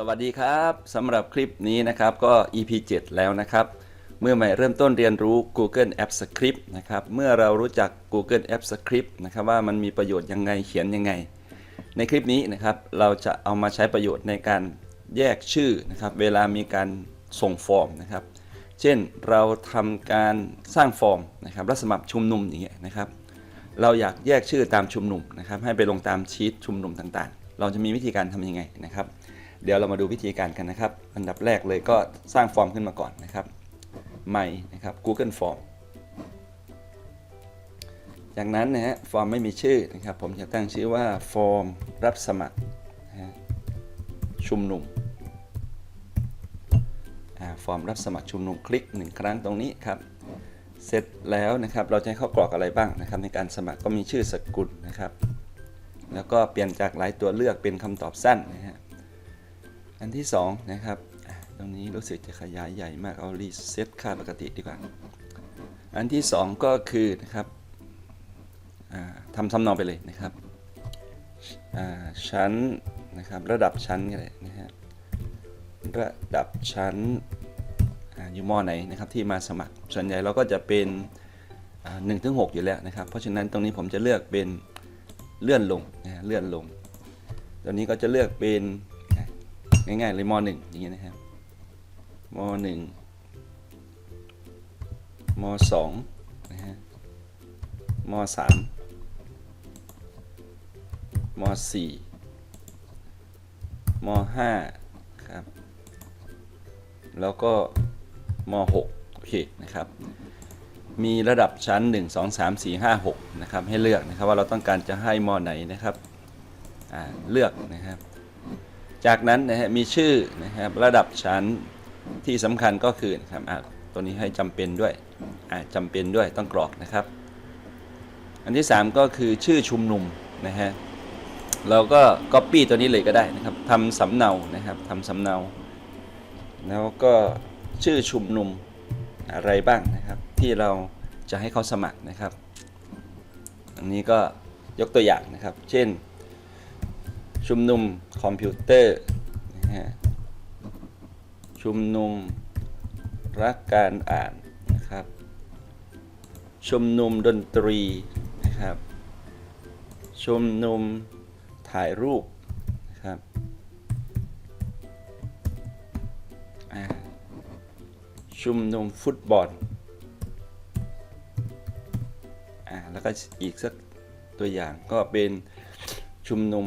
สวัสดีครับสำหรับคลิปนี้นะครับก็ EP 7 แล้วนะครับ เมื่อใหม่เริ่มต้นเรียนรู้ Google App Script นะครับเมื่อเรารู้จัก Google App Script นะครับว่ามันมีประโยชน์ยังไงเขียนยังไง ในคลิปนี้นะครับเราจะเอามาใช้ประโยชน์ในการแยกชื่อนะครับเวลามีการส่งฟอร์มนะครับ เช่นเราทำการสร้างฟอร์มนะครับรับสมัครชุมนุมอย่างเงี้ยนะครับ เราอยากแยกชื่อตามชุมนุมนะครับให้ไปลงตามชีตชุมนุมต่างๆ เราจะมีวิธีการทำยังไงนะครับ เดี๋ยวเรามาดูวิธีการกันนะครับ อันดับแรกเลยก็สร้างฟอร์มขึ้นมาก่อนนะครับใหม่นะครับ Google Form จากนั้นนะฮะฟอร์มไม่มีชื่อนะครับ ผมจะตั้งชื่อว่าฟอร์มรับสมัครนะฮะชุมนุมฟอร์มรับสมัครชุมนุมคลิกหนึ่งครั้งตรงนี้ครับ เสร็จแล้วนะครับเราจะให้เข้ากรอกอะไรบ้างนะครับ ในการสมัครก็มีชื่อสกุลนะครับ แล้วก็เปลี่ยนจากหลายตัวเลือกเป็นคำตอบสั้นนะฮะ อันที่สองนะครับตรงนี้รู้สึกจะขยายใหญ่มากเอารีเซ็ตค่าปกติดีกว่า อันที่สองก็คือนะครับทำสำเนาไปเลยนะครับชั้นนะครับระดับชั้นกันเลยนะฮะระดับชั้นออยู่มอไหนนะครับที่มาสมัครส่วนใหญ่เราก็จะเป็นหนึ่งถึงหอยู่แล้วนะครับ เพราะฉะนั้นตรงนี้ผมจะเลือกเป็นเลื่อนลงนะฮะเลื่อนลงตอนนี้ก็จะเลือกเป็น ง่ายๆเลยมหนึ่งอย่างเงี้ยนะครับมหนึ่งมสองนะฮะมสามมสี่มห้าครับ แล้วก็ม .6 โอเคนะครับ มีระดับชั้น 1 2 3 4 5 6นะครับ ให้เลือกนะครับว่าเราต้องการจะให้มไหนนะครับ เลือกนะครับ จากนั้นนะฮะมีชื่อนะครับระดับชั้นที่สำคัญก็คือนะครับตัวนี้ให้จำเป็นด้วยอ่าจำเป็นด้วยต้องกรอกนะครับ อันที่ 3 ก็คือชื่อชุมนุมนะฮะเราก็ Copy ตัวนี้เลยก็ได้นะครับทำสำเนานะครับทำสำเนา แล้วก็ชื่อชุมนุมอะไรบ้างนะครับ ที่เราจะให้เขาสมัครนะครับ อันนี้ก็ยกตัวอย่างนะครับ เช่น ชุมนุมคอมพิวเตอร์นะฮะชุมนุมรักการอ่านนะครับ ชุมนุมดนตรีนะครับ ชุมนุมถ่ายรูปนะครับอ่าชุมนุมฟุตบอลอ่าแล้วก็อีกสักตัวอย่างก็เป็นชุมนุม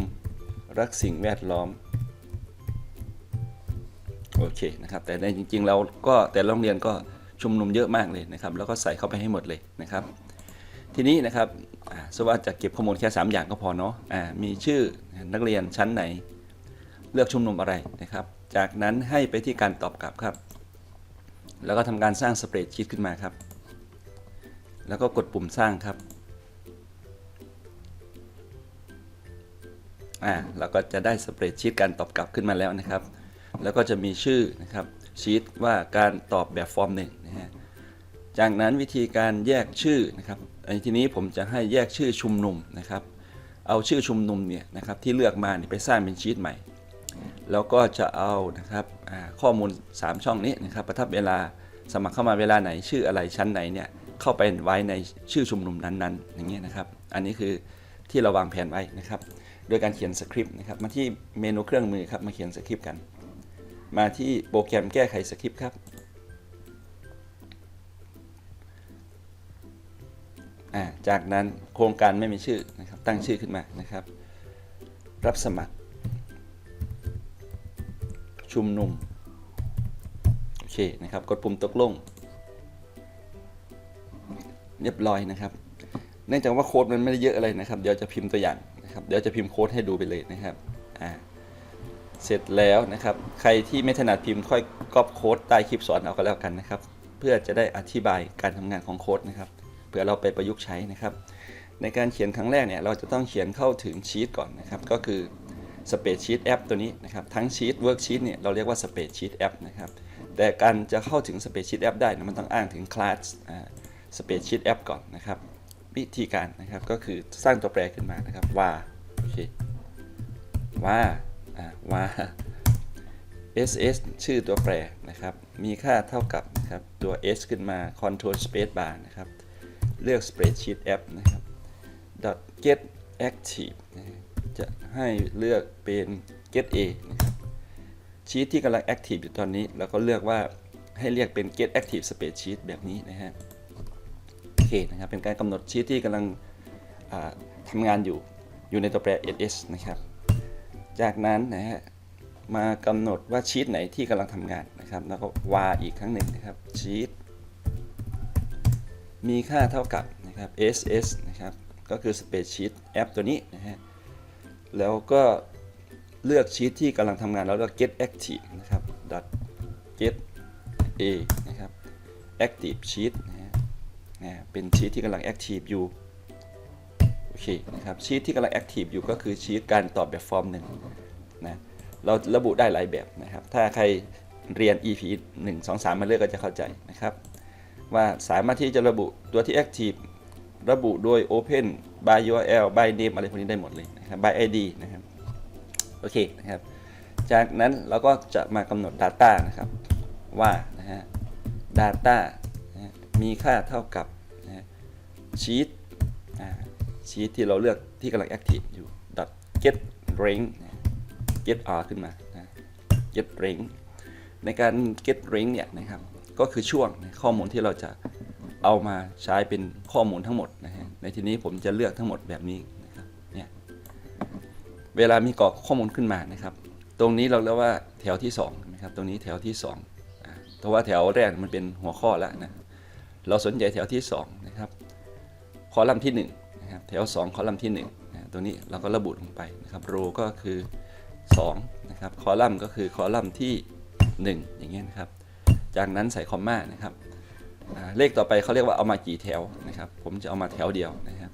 รักสิ่งแวดล้อมโอเคนะครับแต่ในจริงๆเราก็แต่โรงเรียนก็ชุมนุมเยอะมากเลยนะครับ แล้วก็ใส่เข้าไปให้หมดเลยนะครับ ทีนี้นะครับสว่าจะเก็บข้อมูลแค่ 3 อย่างก็พอเนาะมีชื่อนักเรียนชั้นไหน เลือกชุมนุมอะไรนะครับ จากนั้นให้ไปที่การตอบกลับครับ แล้วก็ทำการสร้างสเปรดชีตขึ้นมาครับ แล้วก็กดปุ่มสร้างครับ อ่าเราก็จะได้สเปรดชีตการตอบกลับขึ้นมาแล้วนะครับ แล้วก็จะมีชื่อนะครับชีตว่าการตอบแบบฟอร์มหนึ่งนะฮะจากนั้นวิธีการแยกชื่อนะครับในทีนี้ผมจะให้แยกชื่อชุมนุมนะครับ เอาชื่อชุมนุมเนี่ยนะครับที่เลือกมาเนี่ยไปสร้างเป็นชีตใหม่ แล้วก็จะเอานะครับข้อมูล 3 ช่องนี้นะครับประทับเวลาสมัครเข้ามาเวลาไหนชื่ออะไรชั้นไหนเนี่ยเข้าไปไว้ในชื่อชุมนุมนั้นๆ อย่างเงี้ยนะครับ อันนี้คือ ที่เราวางแผนไว้นะครับ โดยการเขียนสคริปต์นะครับ มาที่เมนูเครื่องมือครับ มาเขียนสคริปต์กัน มาที่โปรแกรมแก้ไขสคริปต์ครับ จากนั้นโครงการไม่มีชื่อนะครับ ตั้งชื่อขึ้นมานะครับ รับสมัคร ชุมนุม โอเคนะครับ กดปุ่มตกลง เรียบร้อยนะครับ เนื่องจากว่าโค้ดมันไม่ได้เยอะอะไรนะครับ เดี๋ยวจะพิมพ์ตัวอย่างนะครับ เดี๋ยวจะพิมพ์โค้ดให้ดูไปเลยนะครับ อ่า เสร็จแล้วนะครับ ใครที่ไม่ถนัดพิมพ์ค่อยก๊อปโค้ดใต้คลิปสอนเอาก็แล้วกันนะครับ เพื่อจะได้อธิบายการทำงานของโค้ดนะครับเพื่อเราไปประยุกต์ใช้นะครับ ในการเขียนครั้งแรกเนี่ย เราจะต้องเขียนเข้าถึงชีตก่อนนะครับ ก็คือ Spreadsheet App ตัวนี้นะครับ ทั้งชีต Worksheet เนี่ย เราเรียกว่า Spreadsheet App นะครับ แต่การจะเข้าถึง Spreadsheet App ได้นมันต้องอ้างถึง class อ่า Spreadsheet App ก่อนนะครับ วิธีการนะครับก็คือสร้างตัวแปรขึ้นมานะครับว่าโอเคว่าอ่าว่า ss ชื่อตัวแปรนะครับ มีค่าเท่ากับนะครับตัว s ขึ้นมา control space bar นะครับ เลือก spreadsheet app นะครับ dot get active นะจะให้เลือกเป็น get a นะครับชีตที่กำลัง active อยู่ตอนนี้ แล้วก็เลือกว่าให้เรียกเป็น get active spreadsheet แบบนี้นะฮะโอเคนะครับ เป็นการกำหนดชีตที่กำลังทำงานอยู่อยู่ในตัวแปร ss นะครับ จากนั้นนะฮะมากำหนดว่าชีตไหนที่กำลังทำงานนะครับ แล้วก็วาอีกครั้งหนึ่งนะครับชีตมีค่าเท่ากับนะครับ ss นะครับ ก็คือ spreadsheet app ตัวนี้นะฮะ แล้วก็เลือกชีตที่กำลังทำงานแล้วเลือก get active นะครับ get a นะครับ active sheet นะ นะเป็นชีตที่กำลัง active อยู่โอเคนะครับชีตที่กำลัง active อยู่ก็คือชีตการตอบแบบฟอร์มหนึ่งนะเราระบุได้หลายแบบนะครับ ถ้าใครเรียน EP 1 2 3 มาเลือกก็จะเข้าใจนะครับ ว่าสามารถที่จะระบุตัวที่ active ระบุโดย open by URL by name อะไรพวกนี้ได้หมดเลยนะครับ by ID นะครับ โอเคนะครับ จากนั้นเราก็จะมากำหนด Data นะครับ ว่านะฮะ Data มีค่าเท่ากับนะฮะ sheet อ่า sheet ที่เราเลือกที่กำลัง active อยู่ dot get rank get r ขึ้นมานะ get rank ในการ get rank เนี่ยนะครับ ก็คือช่วงข้อมูลที่เราจะเอามาใช้เป็นข้อมูลทั้งหมดนะฮะ ในที่นี้ผมจะเลือกทั้งหมดแบบนี้นะครับ เนี่ย เวลามีกรอกข้อมูลขึ้นมานะครับ ตรงนี้เราเรียกว่าแถวที่2นะครับ ตรงนี้แถวที่2อ่าเพราะว่าแถวแรกมันเป็นหัวข้อแล้วนะ เราสนใจแถวที่2นะครับคอลัมน์ที่1นะครับแถว 2 คอลัมน์ที่1นะตรงนี้เราก็ระบุลงไปนะครับโรก็คือ2นะครับคอลัมน์ก็คือคอลัมน์ที่ 1 อย่างเงี้ยนะครับ จากนั้นใส่คอมมานะครับเลขต่อไปเขาเรียกว่าเอามากี่แถวนะครับ ผมจะเอามาแถวเดียวนะครับ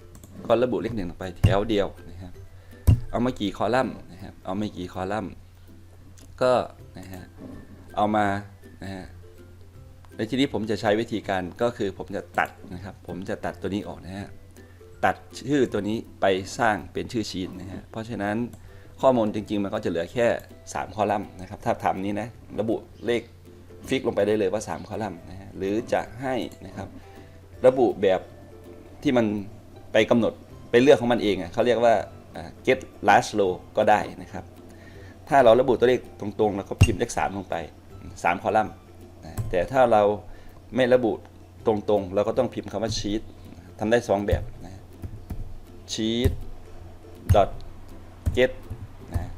ก็ระบุเลขหนึ่งลงไปแถวเดียวนะครับ เอามากี่คอลัมน์นะครับ เอามากี่คอลัมน์ ก็นะฮะเอามานะฮะ ในที่นี้ผมจะใช้วิธีการก็คือผมจะตัดนะครับ ผมจะตัดตัวนี้ออกนะฮะ ตัดชื่อตัวนี้ไปสร้างเป็นชื่อชีตนะฮะ เพราะฉะนั้นข้อมูลจริงๆ มันก็จะเหลือแค่ 3 คอลัมน์นะครับ ถ้าทำนี้นะ ระบุเลขฟิกลงไปได้เลยว่า 3 คอลัมน์นะฮะ หรือจะให้นะครับ ระบุแบบที่มันไปกำหนดไปเลือกของมันเองเขาเรียกว่า get last row ก็ได้นะครับ ถ้าเราระบุตัวเลขตรงๆ แล้วก็พิมพ์เลข3ลงไป 3 คอลัมน์ แต่ถ้าเราไม่ระบุตรงๆ เราก็ต้องพิมพ์คำว่า sheet ทำได้ 2 แบบนะ sheet dot get นะ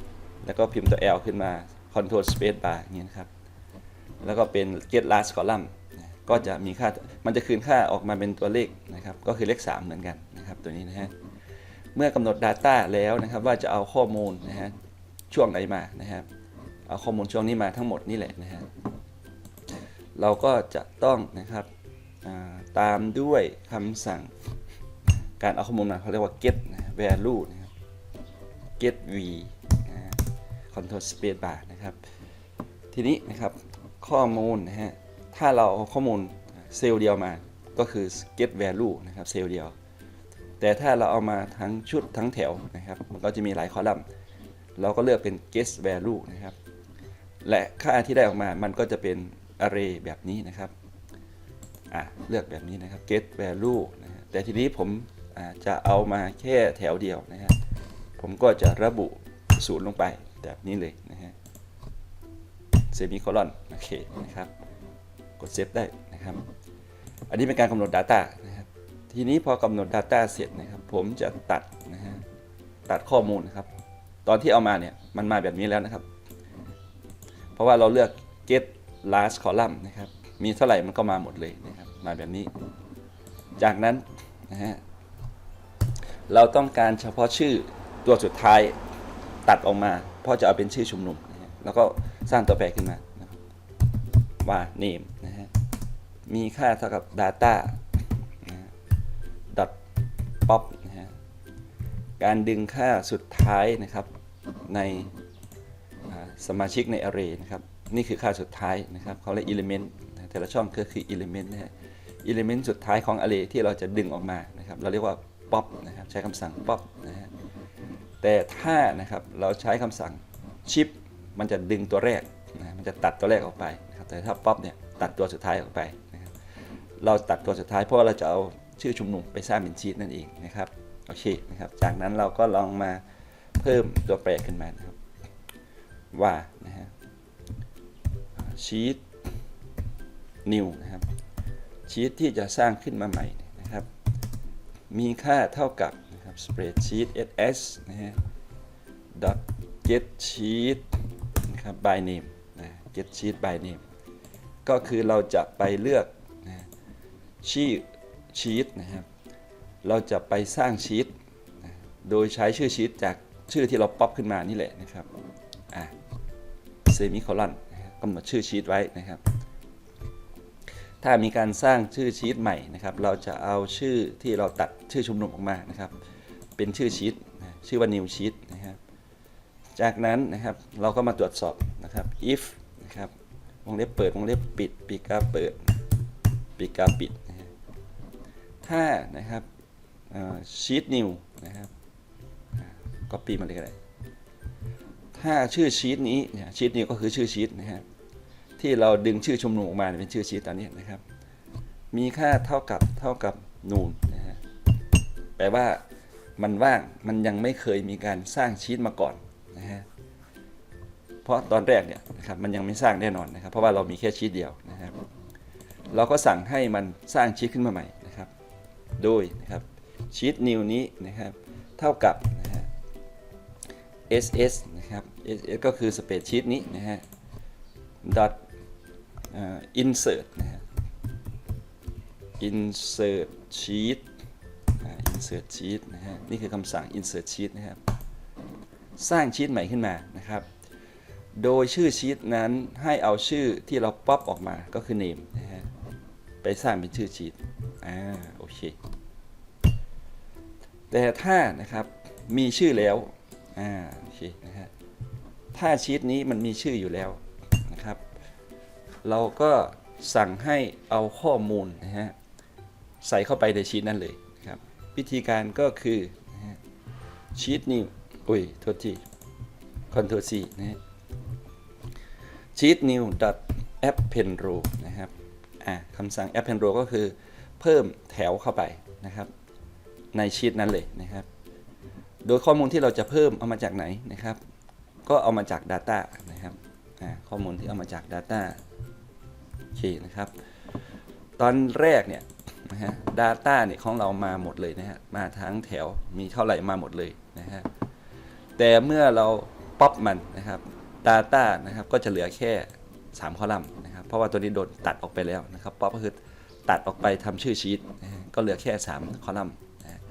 แล้วก็พิมพ์ตัว L ขึ้นมา control space bar อย่างนี้นครับ แล้วก็เป็น get last column นะก็จะมีค่า มันจะคืนค่าออกมาเป็นตัวเลขนะครับ ก็คือเลข 3 เหมือนกันนะครับตัวนี้นะฮะ เมื่อกำหนด Data แล้วนะครับว่าจะเอาข้อมูลนะฮะช่วงไหนมานะครับ เอาข้อมูลช่วงนี้มาทั้งหมดนี่แหละนะฮะ เราก็จะต้องนะครับตามด้วยคำสั่งการเอาข้อมูลมาเขาเรียกว่า get value นะครับ get v control space bar นะครับ ทีนี้นะครับข้อมูลนะฮะถ้าเราเอาข้อมูลเซลล์เดียวมาก็คือ get value นะครับเซลล์เดียว แต่ถ้าเราเอามาทั้งชุดทั้งแถวนะครับมันก็จะมีหลายคอลัมน์ เราก็เลือกเป็น get value นะครับ และค่าที่ได้ออกมามันก็จะเป็น array แบบนี้นะครับอะเลือกแบบนี้นะครับ get value นะฮะแต่ทีนี้ผมจะเอามาแค่แถวเดียวนะฮะผมก็จะระบุศูนย์ลงไปแบบนี้เลยนะฮะเซมิโคลอนโอเคนะครับ กดเซฟได้นะครับ อันนี้เป็นการกำหนด Data นะครับ ทีนี้พอกำหนด Data เสร็จนะครับ ผมจะตัดนะฮะตัดข้อมูลนะครับ ตอนที่เอามาเนี่ยมันมาแบบนี้แล้วนะครับ เพราะว่าเราเลือก get last column นะครับมีเท่าไหร่มันก็มาหมดเลยนะครับมาแบบนี้ จากนั้นนะฮะเราต้องการเฉพาะชื่อตัวสุดท้ายตัดออกมา เพราะจะเอาเป็นชื่อชุมนุมนะฮะแล้วก็สร้างตัวแปรขึ้นมานะครับว่า name นะฮะมีค่าเท่ากับ data นะ dot pop นะฮะการดึงค่าสุดท้ายนะครับในสมาชิกใน array นะครับ นี่คือค่าสุดท้ายนะครับเขาเรียก element นะแต่ละช่องก็คือ element นะฮะ element สุดท้ายของ array ที่เราจะดึงออกมานะครับเราเรียกว่า pop นะครับใช้คำสั่ง pop นะฮะแต่ถ้านะครับเราใช้คำสั่ง shift มันจะดึงตัวแรกนะมันจะตัดตัวแรกออกไปนะครับแต่ถ้าป๊อปเนี่ยตัดตัวสุดท้ายออกไปนะครับเราตัดตัวสุดท้ายเพราะเราจะเอาชื่อชุมนุมไปสร้างเป็นชีตนั่นเองนะครับโอเคนะครับจากนั้นเราก็ลองมาเพิ่มตัวแปรขึ้นมานะครับว่านะฮะ ชีตนิวนะครับชีตที่จะสร้างขึ้นมาใหม่เนี่ยนะครับ มีค่าเท่ากับนะครับ spreadsheet ss นะฮะ dot get sheet นะครับ by name นะ get sheet by name ก็คือเราจะไปเลือกนะชื่อชีตนะครับ เราจะไปสร้างชีตนะโดยใช้ชื่อชีตจากชื่อที่เราป๊อปขึ้นมานี่แหละนะครับ อะเซมิโคลอน กำหนดชื่อชีตไว้นะครับ ถ้ามีการสร้างชื่อชีตใหม่นะครับ เราจะเอาชื่อที่เราตัดชื่อชุมนุมออกมานะครับ เป็นชื่อชีตชื่อว่า new sheet นะครับ จากนั้นนะครับเราก็มาตรวจสอบนะครับ if นะครับวงเล็บเปิดวงเล็บปิดปีกาเปิดปีกาปิดถ้านะครับชีต new นะครับก็ปีมาเลยก็ได้ ถ้าชื่อชีตนี้เนี่ยชีตนี้ก็คือชื่อชีตนะฮะที่เราดึงชื่อชุมนุมออกมาเป็นชื่อชีตตอนนี้นะครับ มีค่าเท่ากับเท่ากับนูนนะฮะแปลว่ามันว่างมันยังไม่เคยมีการสร้างชีตมาก่อนนะฮะเพราะตอนแรกเนี่ยนะครับมันยังไม่สร้างแน่นอนนะครับ เพราะว่าเรามีแค่ชีตเดียวนะครับ เราก็สั่งให้มันสร้างชีตขึ้นมาใหม่นะครับ โดยนะครับชีต new นี้นะครับเท่ากับนะฮะ ss นะครับ ss ก็คือสเปซชีตนี้นะฮะ dot อ่า insert นะฮะ insert sheet อ่า insert sheet นะฮะ นี่คือคำสั่ง insert sheet นะครับ สร้างชีตใหม่ขึ้นมานะครับ โดยชื่อชีตนั้นให้เอาชื่อที่เราป๊อปออกมาก็คือ name นะฮะ ไปสร้างเป็นชื่อชีตอ่า โอเค แต่ถ้านะครับมีชื่อแล้ว อ่า โอเค นะฮะ ถ้าชีตนี้มันมีชื่ออยู่แล้วนะครับ เราก็สั่งให้เอาข้อมูลนะฮะใส่เข้าไปในชีตนั้นเลยนะครับวิธีการก็คือนะชีตนี้อุ้ยโทษที Ctrl C นะฮะ sheet new dot append row นะครับอ่าคำสั่ง append row ก็คือเพิ่มแถวเข้าไปนะครับในชีตนั้นเลยนะครับ โดยข้อมูลที่เราจะเพิ่มเอามาจากไหนนะครับ ก็เอามาจาก Data นะครับข้อมูลที่เอามาจาก Data โอเคนะครับ ตอนแรกเนี่ยนะฮะ Data เนี่ยของเรามาหมดเลยนะฮะ มาทั้งแถวมีเท่าไหร่มาหมดเลยนะฮะ แต่เมื่อเราป๊อปมันนะครับ Data นะครับก็จะเหลือแค่ 3 คอลัมน์นะครับ เพราะว่าตัวนี้โดนตัดออกไปแล้วนะครับ ป๊อปก็คือตัดออกไปทำชื่อชีตนะก็เหลือแค่ 3 คอลัมน์นะ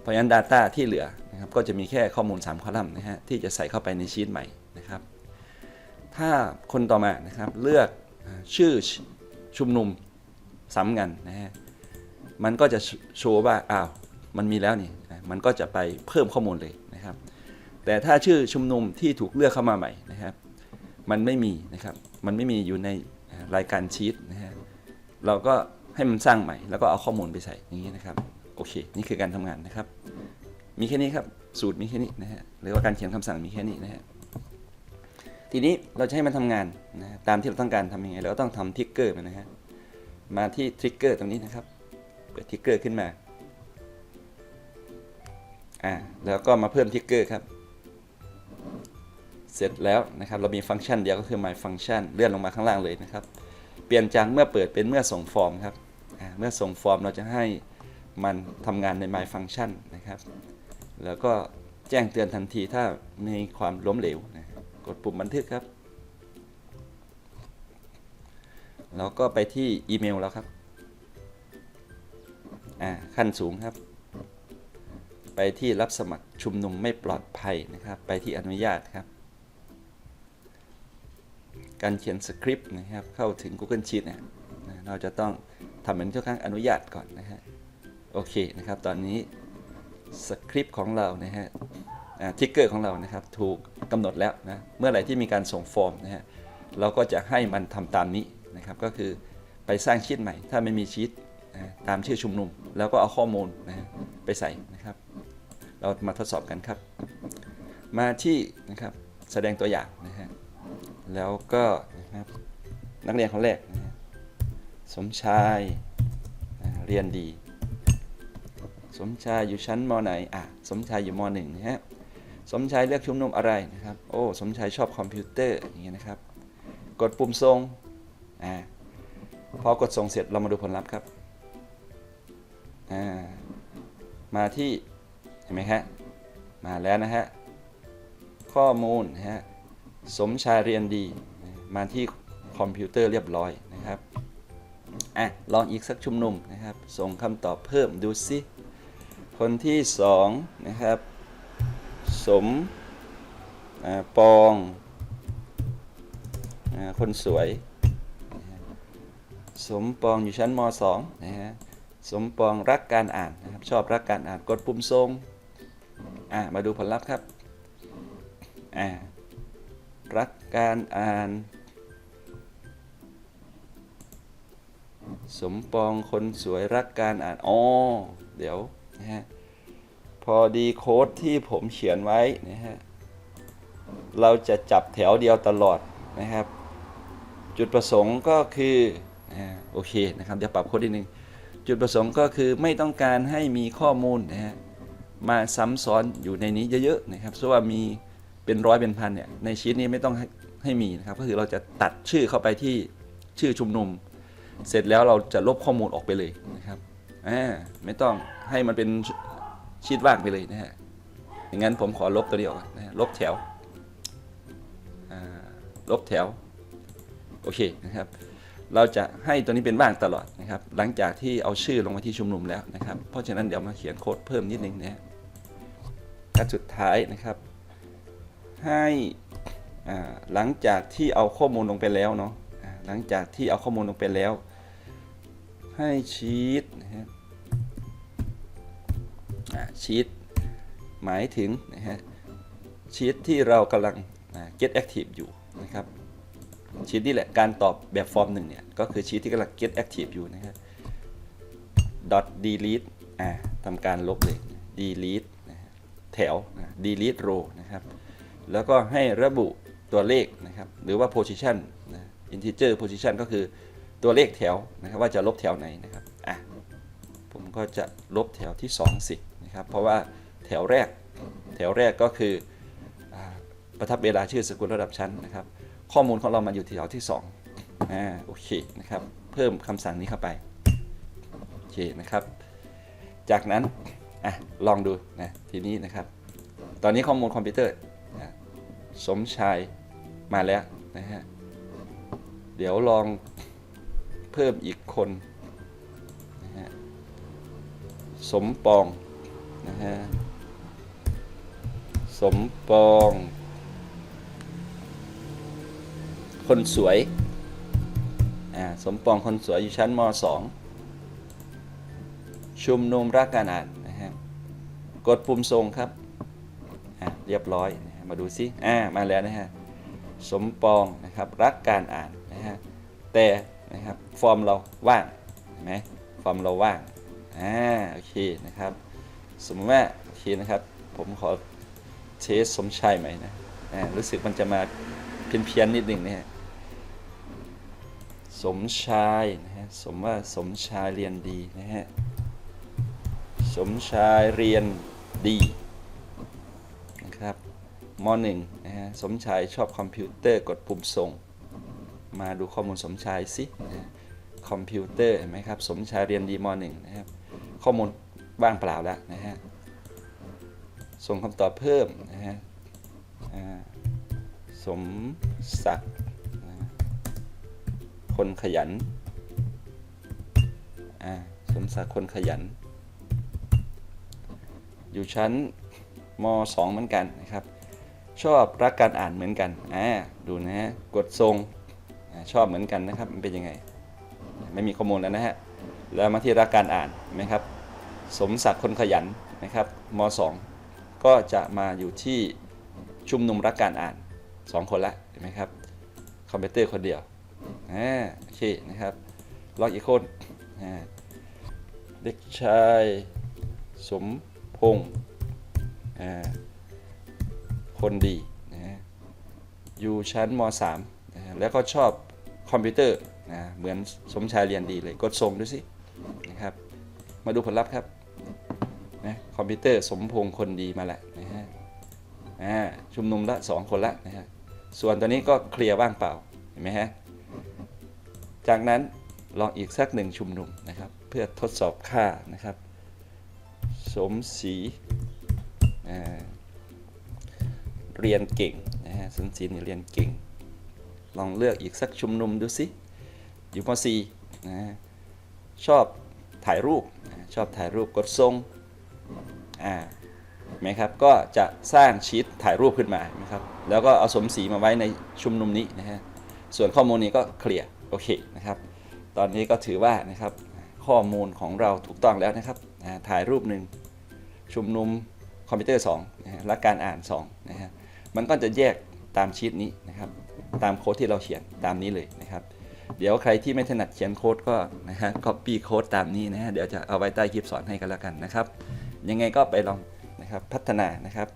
เพราะฉะนั้น Data ที่เหลือ นะครับก็จะมีแค่ข้อมูล 3 คอลัมน์นะฮะที่จะใส่เข้าไปในชีตใหม่นะครับ ถ้าคนต่อมานะครับเลือกชื่อชุมนุมซ้ำกันนะฮะมันก็จะโชว์ว่าอ้าวมันมีแล้วนี่มันก็จะไปเพิ่มข้อมูลเลยนะครับ แต่ถ้าชื่อชุมนุมที่ถูกเลือกเข้ามาใหม่นะครับ มันไม่มีนะครับมันไม่มีอยู่ในรายการชีตนะฮะเราก็ให้มันสร้างใหม่ แล้วก็เอาข้อมูลไปใส่อย่างนี้นะครับโอเค นี่คือการทำงานนะครับ มีแค่นี้ครับ สูตรมีแค่นี้นะฮะหรือว่าการเขียนคำสั่งมีแค่นี้นะฮะทีนี้เราจะให้มันทำงานนะตามที่เราต้องการทำยังไงเราก็ต้องทำทริกเกอร์มันนะฮะมาที่ทริกเกอร์ตรงนี้นะครับเปิดทริกเกอร์ขึ้นมาอ่าแล้วก็มาเพิ่มทริกเกอร์ครับเสร็จแล้วนะครับเรามีฟังก์ชันเดียวก็คือ my function เลื่อนลงมาข้างล่างเลยนะครับ เปลี่ยนจากเมื่อเปิดเป็นเมื่อส่งฟอร์มครับเมื่อส่งฟอร์มเราจะให้มันทำงานใน my function นะครับ แล้วก็แจ้งเตือนทันทีถ้ามีความล้มเหลวนะกดปุ่มบันทึกครับ แล้วก็ไปที่อีเมลแล้วครับอ่าขั้นสูงครับ ไปที่รับสมัครชุมนุมไม่ปลอดภัยนะครับ ไปที่อนุญาตครับ การเขียนสคริปต์นะครับเข้าถึง Google Sheet เนี่ยนะเราจะต้องทำเป็นทุกครั้งอนุญาตก่อนนะฮะโอเคนะครับ ตอนนี้ สคริปต์ของเรานะฮะทิกเกอร์ของเรานะครับถูกกำหนดแล้วนะเมื่อไหร่ที่มีการส่งฟอร์มนะฮะเราก็จะให้มันทำตามนี้นะครับก็คือไปสร้างชีตใหม่ ถ้าไม่มีชีตนะตามชื่อชุมนุม แล้วก็เอาข้อมูลนะฮะไปใส่นะครับ เรามาทดสอบกันครับ มาที่นะครับแสดงตัวอย่างนะฮะแล้วก็นะครับนักเรียนคนแรกนะฮะสมชายเรียนดี มชายอยู่ชั้นมไหนอะสมชายอยู่มหนึ่งนะฮะสมชายเลือกชุมนุมอะไรนะครับโอ้สมชายชอบคอมพิวเตอร์อย่างเงี้ยนะครับ กดปุ่มส่งอ่าพอกดส่งเสร็จเรามาดูผลลัพธ์ครับอ่ามาที่เห็นไหมฮะมาแล้วนะฮะข้อมูลนะฮะสมชายเรียนดี มาที่คอมพิวเตอร์เรียบร้อยนะครับอะลองอีกสักชุมนุมนะครับ ส่งคำตอบเพิ่มดูสิ คนที่สองนะครับ สมอปองอคนสวย สมปองอยู่ชั้นม .2 นะฮะสมปองรักการอ่านนะครับชอบรักการอ่านกดปุ่มส่งอะมาดูผลลัพธ์ครับอะรักการอ่าน สมปองคนสวยรักการอ่านอ๋อเดี๋ยว นะฮะ พอดีโค้ดที่ผมเขียนไว้นะฮะ เราจะจับแถวเดียวตลอดนะครับ จุดประสงค์ก็คืออ่าโอเคนะครับ เดี๋ยวปรับโค้ดนิดนึง จุดประสงค์ก็คือไม่ต้องการให้มีข้อมูลนะฮะ มาซ้ำซ้อนอยู่ในนี้เยอะๆนะครับเพราะว่ามีเป็นร้อยเป็นพันเนี่ย ในชีตนี้ไม่ต้องให้ใหมีนะครับ ก็คือเราจะตัดชื่อเข้าไปที่ชื่อชุมนุม เสร็จแล้วเราจะลบข้อมูลออกไปเลยนะครับ ไม่ต้องให้มันเป็นชีตว่างไปเลยนะฮะอย่างนั้นผมขอลบตัวนี้ออกนะลบแถวลบแถว โอเคนะครับ เราจะให้ตัวนี้เป็นว่างตลอดนะครับ หลังจากที่เอาชื่อลงมาที่ชุมนุมแล้วนะครับ เพราะฉะนั้นเดี๋ยวมาเขียนโค้ดเพิ่มนิดนึงนะฮะขั้นสุดท้ายนะครับ ให้หลังจากที่เอาข้อมูลลงไปแล้วเนาะหลังจากที่เอาข้อมูลลงไปแล้ว ให้ชีตนะฮะชีตหมายถึงนะฮะชีตที่เรากำลัง get active อยู่นะครับชีตนี่แหละการตอบแบบฟอร์มหนึ่งเนี่ย ก็คือชีตที่กำลัง get active อยู่นะครับ dot delete อ่าทำการลบเลย delete นะแถว delete row นะครับ แล้วก็ให้ระบุตัวเลขนะครับ หรือว่า position นะ integer position ก็คือ ตัวเลขแถวนะครับว่าจะลบแถวไหนนะครับอะผมก็จะลบแถวที่ 2 สินะครับเพราะว่าแถวแรกแถวแรกก็คืออประทับเวลาชื่อสกุลระดับชั้นนะครับ ข้อมูลของเรามาอยู่แถวที่2อ่าโอเคนะครับเพิ่มคำสั่งนี้เข้าไปโอเคนะครับ จากนั้นอะลองดูนะทีนี้นะครับ ตอนนี้ข้อมูลคอมพิวเตอร์สมชายมาแล้วนะฮะเดี๋ยวลอง เพิ่มอีกคนสมปองนะฮะสมปอง คนสวยอ่าสมปองคนสวยอยู่ชั้นม .2 ชุมนุมรักการอ่านนะฮะกดปุ่มส่งครับอ่าเรียบร้อยนะฮะมาดูซิอ่ามาแล้วนะฮะสมปองนะครับรักการอ่านนะฮะแต่ นะครับ ฟอร์มเราว่างเห็นไหมฟอร์มเราว่างอ่าโอเคนะครับ สมมติว่าโอเคนะครับ ผมขอเทสสมชายใหม่นะอ่ารู้สึกมันจะมาเพี้ยนเพียนๆนิดหนึ่งเนะฮะสมชายนะฮะสมว่าสมชายเรียนดีนะฮะสมชายเรียนดีนะครับมหนึ่งนะฮะสมชายชอบคอมพิวเตอร์กดปุ่มส่ง มาดูข้อมูลสมชายสิคอมพิวเตอร์เห็นไหมครับ สมชายเรียนดีมหนึ่งนะครับ ข้อมูลว่างเปล่าแล้วนะฮะ ส่งคำตอบเพิ่มนะฮะสมศักดิ์นะคนขยันอ่าสมศักดิ์คนขยัน อยู่ชั้นม .2 เหมือนกันนะครับ ชอบรักการอ่านเหมือนกันอ่าดูนะฮะ กดทรง ชอบเหมือนกันนะครับ มันเป็นยังไง ไม่มีข้อมูลแล้วนะฮะ แล้วมาที่รักการอ่านนไหมครับ สมศักดิ์คนขยันนะครับม .2 ก็จะมาอยู่ที่ชุมนุมรักการอ่าน 2 คนละเห็นไหมครับ คอมพิวเตอร์คนเดียวอ่าโอเคนะครับล็อกอีกคนอ่าเด็กชายสมพงษ์คนดีนะอยู่ชั้นม .3 แล้วก็ชอบ คอมพิวเตอร์นะเหมือนสมชายเรียนดีเลยกดส่งดูสินะครับมาดูผลลัพธ์ครับนะคอมพิวเตอร์สมพงษ์คนดีมาแล้วนะฮะอ่าชุมนุมละสองคนละนะฮะส่วนตัวนี้ก็เคลียร์ว่างเปล่าเห็นไหมฮะจากนั้นลองอีกสักหนึ่งชุมนุมนะครับ เพื่อทดสอบค่านะครับ สมศรีเรียนเก่งนะฮะสมศรีนี่เรียนเก่ง ลองเลือกอีกสักชุมนุมดูสิอยู่ม .4 นะชอบถ่ายรูปชอบถ่ายรูปกดทรงอ่าไหมครับก็จะสร้างชีตถ่ายรูปขึ้นมานะครับแล้วก็เอาสมศรีมาไว้ในชุมนุมนี้นะฮะส่วนข้อมูลนี้ก็เคลียร์โอเคนะครับ ตอนนี้ก็ถือว่านะครับข้อมูลของเราถูกต้องแล้วนะครับถ่ายรูปหนึ่งชุมนุมคอมพิวเตอร์2นะฮะและการอ่าน2นะฮะมันก็จะแยกตามชีตนี้นะครับ ตามโค้ดที่เราเขียนตามนี้เลยนะครับเดี๋ยวใครที่ไม่ถนัดเขียนโค้ดก็นะฮะ copy โค้ดตามนี้นะฮะ เดี๋ยวจะเอาไว้ใต้คลิปสอนให้กันแล้วกันนะครับ ยังไงก็ไปลองนะครับพัฒนานะครับ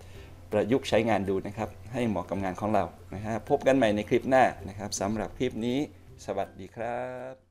ประยุกต์ใช้งานดูนะครับ ให้เหมาะกับงานของเรานะฮะพบกันใหม่ในคลิปหน้านะครับสำหรับคลิปนี้ สวัสดีครับ